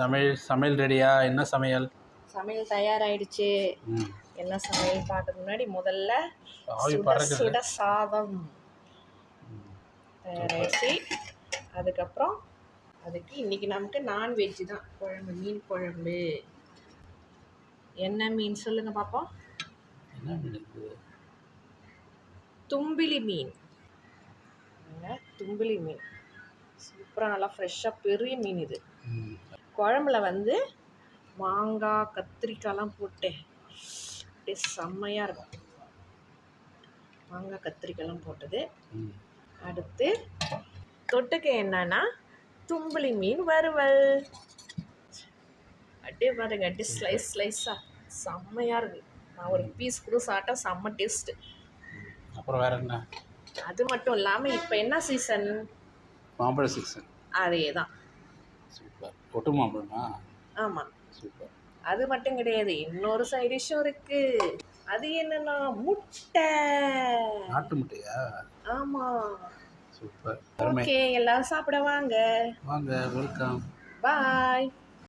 சமையல் சமையல் ரெடியா? என்ன சமையல்? சமையல் தயாராயிடுச்சு. என்ன சமையல் பார்க்கறதுக்கு முன்னாடி முதல்ல சுட சாதம் தயாராகிடுச்சு அதுக்கப்புறம் அதுக்கு இன்னைக்கு நமக்கு நான்வெஜ் தான். குழம்பு மீன் குழம்பு. என்ன மீன் சொல்லுங்க பாப்போம். தும்பிலி மீன்? தும்பிலி மீன். சூப்பராக நல்லா ஃப்ரெஷ்ஷாக பெரிய மீன் இது. குழம்புல வந்து மாங்காய் கத்திரிக்காய்லாம் போட்டு அப்படியே செம்மையாக இருக்கும். மாங்காய் கத்திரிக்காய்லாம் போட்டது. அடுத்து தொட்டுக்க என்னன்னா தும்பிலி மீன் வறுவல். அப்படியே பாருங்க அப்படியே ஸ்லைஸ் ஸ்லைஸாக செம்மையாக இருக்குது நான் ஒரு பீஸ் கூட சாப்பிட்டா செம்ம டேஸ்ட்டு அப்புறம் வேற என்ன? அது மட்டும் இல்லாமல் இப்போ என்ன சீசன் மாம்பழ சீசன் அதே தான் சூப்பர். ஒட்டு மாம்பழமா? ஆமாம் சூப்பர். அது மட்டும் கிடையாது. இன்னொரு சைட் டிஷ்ஷும் இருக்கு. அது என்னன்னா முட்டை. நாட்டு முட்டையா? ஆமாம் சூப்பர். ஓகே எல்லாரும் சாப்பிட வாங்க. வாங்க வெல்கம் பாய்